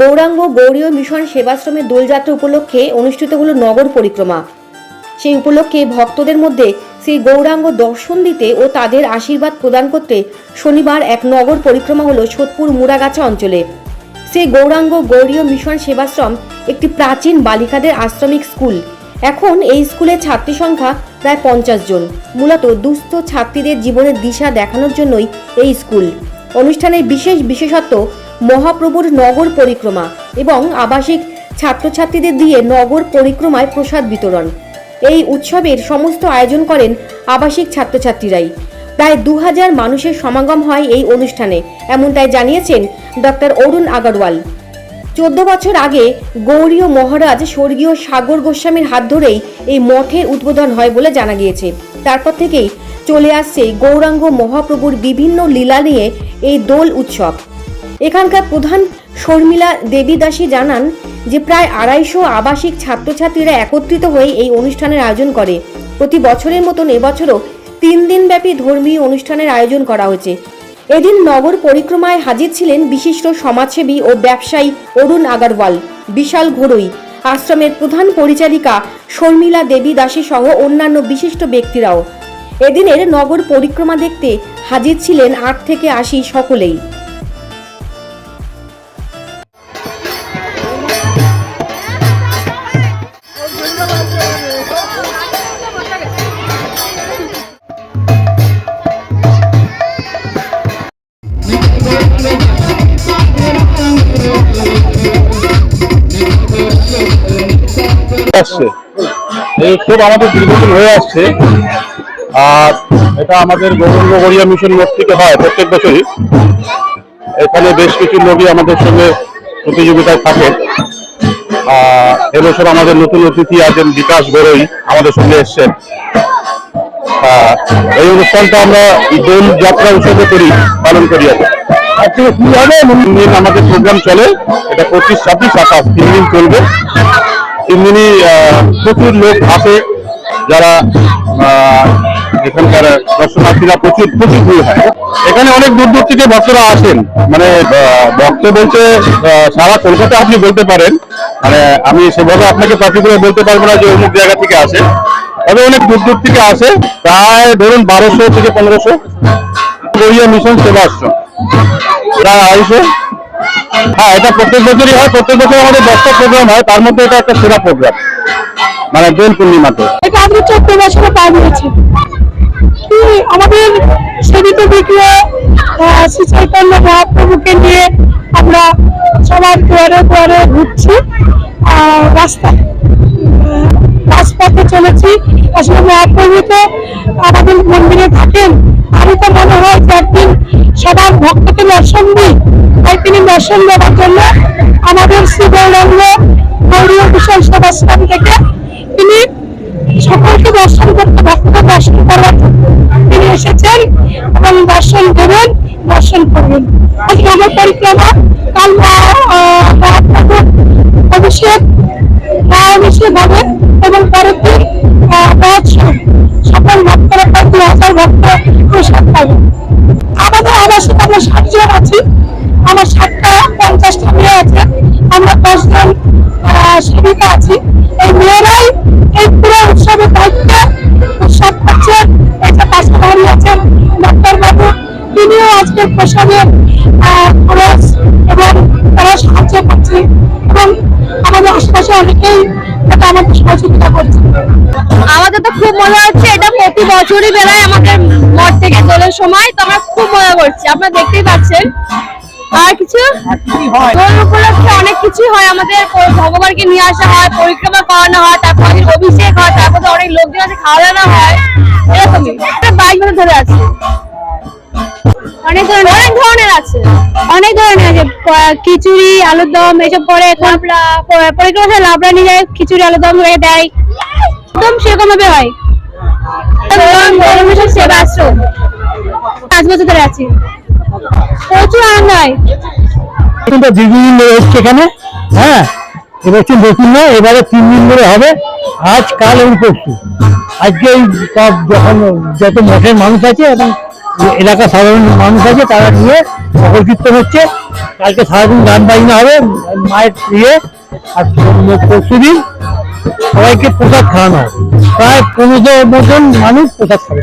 Gauranga Gaudiya mission সেবাশ্রমের দোলযাত্রা উপলক্ষে অনুষ্ঠিত হলো নগর পরিক্রমা। সেই উপলক্ষে ভক্তদের মধ্যে শ্রী গৌরাঙ্গ দর্শন দিতে ও তাদের আশীর্বাদ প্রদান করতে শনিবার এক নগর পরিক্রমা হলো সোদপুর মুড়াগাছা অঞ্চলে। শ্রী গৌরাঙ্গ গৌরীয় মিশন সেবাশ্রম একটি প্রাচীন বালিকাদের আশ্রমিক স্কুল। এখন এই স্কুলের ছাত্রী সংখ্যা প্রায় পঞ্চাশ জন। মূলত দুস্থ ছাত্রীদের জীবনের দিশা দেখানোর জন্যই এই স্কুল। অনুষ্ঠানের বিশেষ বিশেষত্ব মহাপ্রভুর নগর পরিক্রমা এবং আবাসিক ছাত্রছাত্রীদের দিয়ে নগর পরিক্রমায় প্রসাদ বিতরণ। এই উৎসবের সমস্ত আয়োজন করেন আবাসিক ছাত্রছাত্রীরাই। প্রায় দু হাজার মানুষের সমাগম হয় এই অনুষ্ঠানে এমনটাই জানিয়েছেন ডক্টর অরুণ আগরওয়াল। চোদ্দ বছর আগে গৌরীয় মহারাজ স্বর্গীয় সাগর গোস্বামীর হাত ধরেই এই মঠের উদ্বোধন হয় বলে জানা গিয়েছে। তারপর থেকেই চলে আসছে গৌরাঙ্গ মহাপ্রভুর বিভিন্ন লীলা নিয়ে এই দোল উৎসব। এখানকার প্রধান শর্মিলা দেবী দাসী জানান যে প্রায় আড়াইশো আবাসিক ছাত্রছাত্রীরা একত্রিত হয়ে এই অনুষ্ঠানের আয়োজন করে। প্রতি বছরের মতন এবছরও তিন দিনব্যাপী ধর্মীয় অনুষ্ঠানের আয়োজন করা হয়েছে। এদিন নগর পরিক্রমায় হাজির ছিলেন বিশিষ্ট সমাজসেবী ও ব্যবসায়ী অরুণ আগারওয়াল, বিশাল ঘোড়ই আশ্রমের প্রধান পরিচারিকা শর্মিলা দেবী দাসী সহ অন্যান্য বিশিষ্ট ব্যক্তিরাও। এদিনের নগর পরিক্রমা দেখতে হাজির ছিলেন আট থেকে আশি সকলেই। আসছে। এই উৎসব আমাদের দীর্ঘদিন হয়ে আসছে। আর এটা আমাদের গৌরঙ্গ গড়িয়া মিশন মঠ থেকে হয় প্রত্যেক বছরই। এখানে বেশ কিছু লোকই আমাদের সঙ্গে প্রতিযোগিতায় থাকে। এবছর আমাদের নতুন অতিথি আছেন বিকাশ গড়ই আমাদের সঙ্গে এসছেন। এই অনুষ্ঠানটা আমরা দোল যাত্রা উৎসবে করি পালন করি। আজকে কি। হবে? তিন আমাদের প্রোগ্রাম চলে এটা পঁচিশ ছাব্বিশ সাতাশ তিন দিন চলবে। তিন দিনই আহ, প্রচুর লোক আসে যারা এখানকার দর্শনার্থীরা প্রচুর প্রচুর ভিড় হয়। এখানে অনেক দূর দূর থেকে ভক্তরা আসেন। মানে ভক্ত বলতে সারা কলকাতা আপনি বলতে পারেন। মানে আমি সেভাবে আপনাকে পার্টিকুলার বলতে পারব না যে অমুক জায়গা থেকে আসে। তবে অনেক দূর দূর থেকে আসে। প্রায় ধরুন বারোশো থেকে পনেরোশো। মিশন সেবাশ্রম। প্রায় আড়াইশো। হ্যাঁ এটা প্রত্যেক বছরই হয়, প্রত্যেক বছর আমাদের দশটা প্রোগ্রাম হয়, তার মধ্যে এটা একটা সেরা প্রোগ্রাম মানে দোল পূর্ণিমাতে। এটা আমাদের চোদ্দ বছরে পার হয়েছে। কি, আমাদের সেবিত বিক্রিয়া শ্রী চৈতন্য মহাপ্রভুকে নিয়ে আমরা সবার দুয়ারে দুয়ারে ঘুরছি রাস্তায় রাজপথে চলেছি। আসলে মহাপ্রভু তো আমাদের মন্দিরে থাকেন। আমি তো মনে হয় একদিন সবার ভক্তকে দর্শন দিই। তাই তিনি দর্শন দেওয়ার জন্য আমাদের শ্রী গৌরাঙ্গ গৌরীয় বিশাল সভাশ্রম থেকে তিনি সকলকে দর্শন করতে ভক্তদের দর্শন করার তিনি এসেছেন এবং দর্শন দেবেন দর্শন করবেন আজ নগর পরিক্রমা কাল অভিষেক মহাঅভিষেক হবে। প্রসাদ পাবেন আমাদের আবাসিক আমরা ষাটজন আছি। আমার সাতটা, পঞ্চাশটা মেয়ে আছে। আমরা দশজন সেবিকা আছি। এই মেয়েরাই এই পুরো উৎসবের দায়িত্বে উৎসব করছেন যে পাশে দাঁড়িয়ে আছেন ডাক্তার বাবু, তিনিও আজকে প্রসাদের খরচ এবং তারা সাহায্য করছে। এবং আমাদের আশেপাশে অনেকেই এটা আমাদের সহযোগিতা করছে। আমাদের তো খুব মজা হচ্ছে এটা প্রতি বছরই বেরোয় আমাদের মঠ থেকে দোলের সময় তো আমরা খুব মজা করছি। আপনারা দেখতেই পাচ্ছেন। আর কিছু? দোল উপলক্ষে অনেক কিছুই হয় আমাদের। ভগবানকে নিয়ে আসা হয় পরিক্রমা করানো হয় তারপর অভিষেক হয় তারপর অনেক লোকজন আছে খাওয়া দাওয়া হয়। এরকমই। একটা বাইক ধরে আছে অনেক ধরনের অনেক ধরনের আছে। অনেক ধরনের আছে। খিচুড়ি আলুর দম এসব পরে লাবড়া। পরিক্রমা লাবড়া নিয়ে যায় খিচুড়ি আলুর দম হয়ে দেয়। একদম সেরকম ভাবে হয়। গরমের সেবা আশ্রম পাঁচ বছর ধরে আছি। প্রচুর আনন্দ হয়। কিন্তু দীর্ঘদিন ধরে এসছে এখানে। হ্যাঁ নয় এবারে তিন দিন ধরে হবে। আজ কাল এবং পরশু। আজকে যখন যত মঠের মানুষ আছে এবং এলাকার সাধারণ মানুষ আছে, তারা নিয়ে সকল কীর্তন হচ্ছে। কালকে সারাদিন গান বাজনা হবে, মায়ের ইয়ে আর পরশু দিন সবাইকে প্রসাদ খাওয়ানো হবে। প্রায় পনেরো মতন মানুষ প্রসাদ খাবে।